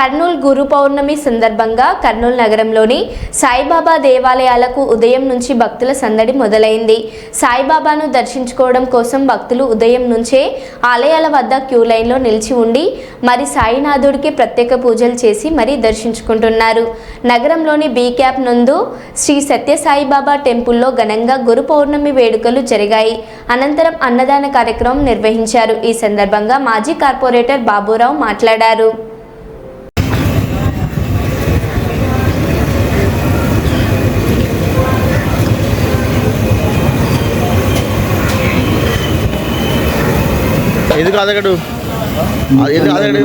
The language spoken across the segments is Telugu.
కర్నూలు గురు పౌర్ణమి సందర్భంగా కర్నూలు నగరంలోని సాయిబాబా దేవాలయాలకు ఉదయం నుంచి భక్తుల సందడి మొదలైంది. సాయిబాబాను దర్శించుకోవడం కోసం భక్తులు ఉదయం నుంచే ఆలయాల వద్ద క్యూ లైన్లో నిలిచి ఉండి మరి సాయినాథుడికి ప్రత్యేక పూజలు చేసి మరీ దర్శించుకుంటున్నారు. నగరంలోని బీ క్యాప్ నందు శ్రీ సత్యసాయిబాబా టెంపుల్లో ఘనంగా గురు పౌర్ణమి వేడుకలు జరిగాయి. అనంతరం అన్నదాన కార్యక్రమం నిర్వహించారు. ఈ సందర్భంగా మాజీ కార్పొరేటర్ బాబురావు మాట్లాడారు. ఎందుకు అదగడు ఎందుకు అదగడు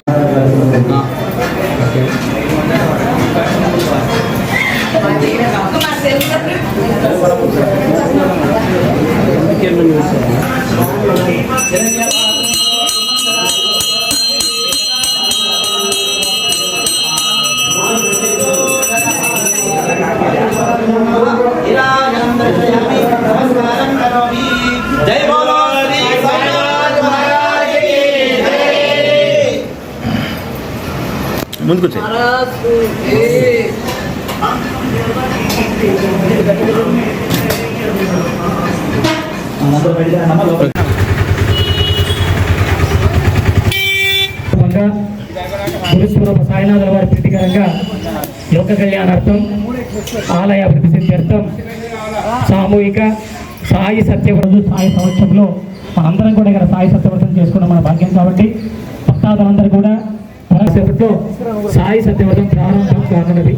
ఇలా ముందుకు గురుస్వరూప సాయినాథుల వారి ప్రీతికరంగా లోక కళ్యాణార్థం ఆలయ అభివృద్ధి సిద్ధ్యర్థం సామూహిక సాయి సత్యవ్రతం సాయి సంవత్సరంలో మనందరం కూడా ఇక్కడ సాయి సత్యవ్రతం చేసుకున్న మన భాగ్యం కాబట్టి భక్తాదులందరూ కూడా పరసేపట్లో సాయి సత్యవ్రతం ప్రారంభం కానున్నది.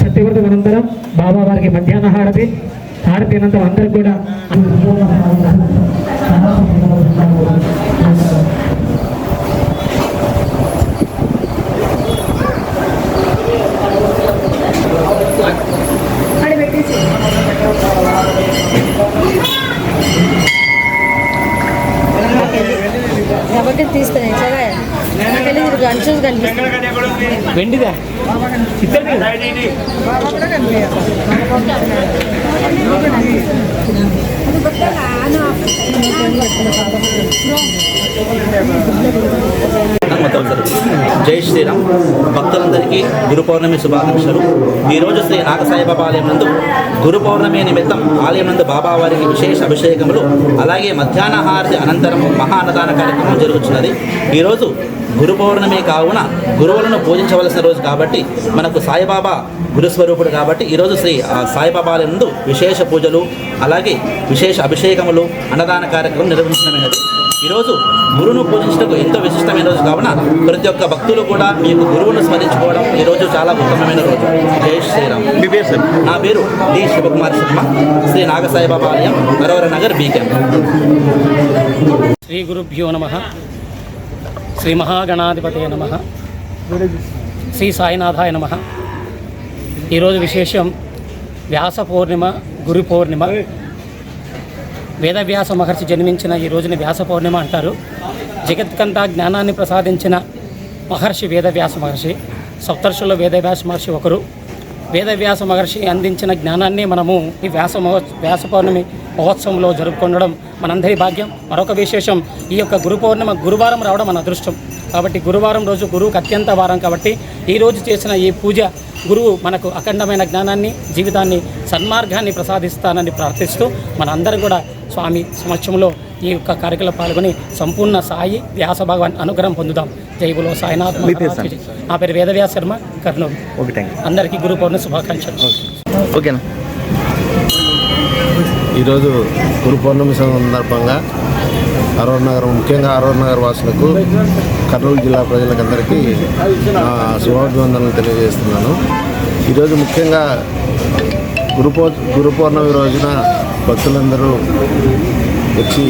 సత్యవ్రతం అనంతరం బాబా వారికి మధ్యాహ్న హారతి. హారతి అనంతరం అందరూ కూడా కాబట్టి తీస్తాను వెండిదా? ఇది కన్ఫ్యూజ్ జై శ్రీరామ్. భక్తులందరికీ గురు పౌర్ణమి శుభాకాంక్షలు. ఈరోజు శ్రీ నాగసాయిబాబా ఆలయం నందు గురు పౌర్ణమి నిమిత్తం ఆలయం నందు బాబావారికి విశేష అభిషేకములు అలాగే మధ్యాహ్న హారతి అనంతరం మహా అన్నదాన కార్యక్రమం జరుగుతున్నది ఈరోజు గురు పౌర్ణమి కావున గురువులను పూజించవలసిన రోజు కాబట్టి మనకు సాయిబాబా గురుస్వరూపుడు కాబట్టి ఈరోజు శ్రీ ఆ, సాయిబాబా ఆలయం నందు విశేష పూజలు అలాగే విశేష అభిషేకములు అన్నదాన కార్యక్రమం నిర్వహించడమైనది. ఈరోజు గురువును పూజించడానికి ఎంతో విశిష్టమైన రోజు. కావున ప్రతి ఒక్క భక్తులు కూడా మీకు గురువును స్మరించుకోవడం ఈ రోజు చాలా ఉత్తమమైన రోజు. జై శ్రీరామ్. మీ పేరు సార్? నా పేరు డి శివకుమార్ శర్మ. శ్రీ నాగసాయిబాబా ఆలయం నరవర నగర్ బీకెం. శ్రీ గురుభ్యో నమ. శ్రీ మహాగణాధిపతే నమ. శ్రీ సాయినాథాయ నమ. ఈరోజు విశేషం వ్యాస పౌర్ణిమ గురు పౌర్ణిమ వేదవ్యాస మహర్షి జన్మించిన ఈ రోజుని వ్యాస పౌర్ణిమ అంటారు. జగత్కంతా జ్ఞానాన్ని ప్రసాదించిన మహర్షి వేదవ్యాస మహర్షి సప్తర్షుల్లో వేదవ్యాస మహర్షి ఒకరు. వేదవ్యాస మహర్షి అందించిన జ్ఞానాన్ని మనము ఈ వ్యాస వ్యాస పౌర్ణమి మహోత్సవంలో జరుపుకోవడం మనందరి భాగ్యం. మరొక విశేషం ఈ యొక్క గురు పౌర్ణిమ గురువారం రావడం మన అదృష్టం. కాబట్టి గురువారం రోజు గురువుకి అత్యంత వారం కాబట్టి ఈ రోజు చేసిన ఈ పూజ గురువు మనకు అఖండమైన జ్ఞానాన్ని జీవితాన్ని సన్మార్గాన్ని ప్రసాదిస్తానని ప్రార్థిస్తూ మనందరం కూడా స్వామి సమక్షంలో ఈ యొక్క కార్యక్రమంలో పాల్గొని సంపూర్ణ సాయి వ్యాస భగవాన్ అనుగ్రహం పొందుదాం. జైబులో సాయినాథ్. నా పేరు వేదవ్యాస శర్మ కర్నూలు. ఓకే అందరికీ గురు పౌర్ణమి శుభాకాంక్షలు. ఓకేనా? ఈరోజు గురు పౌర్ణమి సందర్భంగా అరవర్ నగరం ముఖ్యంగా అరవర్ నగర్ వాసులకు కర్నూలు జిల్లా ప్రజలకందరికీ నా శుభాభివందనలు తెలియజేస్తున్నాను. ఈరోజు ముఖ్యంగా గురు పౌ గురు పౌర్ణమి రోజున భక్తులందరూ వచ్చి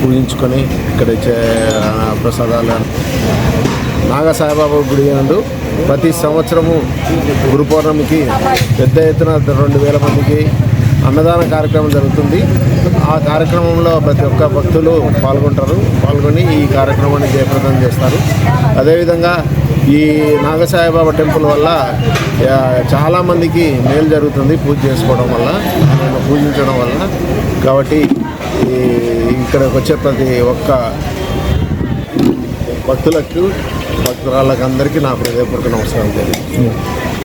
పూజించుకొని ఇక్కడ ఇచ్చే ప్రసాదాలు. నాగసాయిబాబా గుడి నందు ప్రతి సంవత్సరము గురు పౌర్ణమికి పెద్ద ఎత్తున రెండు వేల మందికి అన్నదాన కార్యక్రమం జరుగుతుంది. ఆ కార్యక్రమంలో ప్రతి ఒక్క భక్తులు పాల్గొంటారు. పాల్గొని ఈ కార్యక్రమాన్ని జయప్రదం చేస్తారు. అదేవిధంగా ఈ నాగసాయిబాబా టెంపుల్ వల్ల చాలామందికి మేలు జరుగుతుంది పూజ చేసుకోవడం వల్ల ఆయనను పూజించడం వల్ల. కాబట్టి ఈ ఇక్కడికి వచ్చే ప్రతి ఒక్క భక్తులకు భక్తురాళ్ళకందరికీ నా హృదయపూర్వక నమస్కారం తెలియదు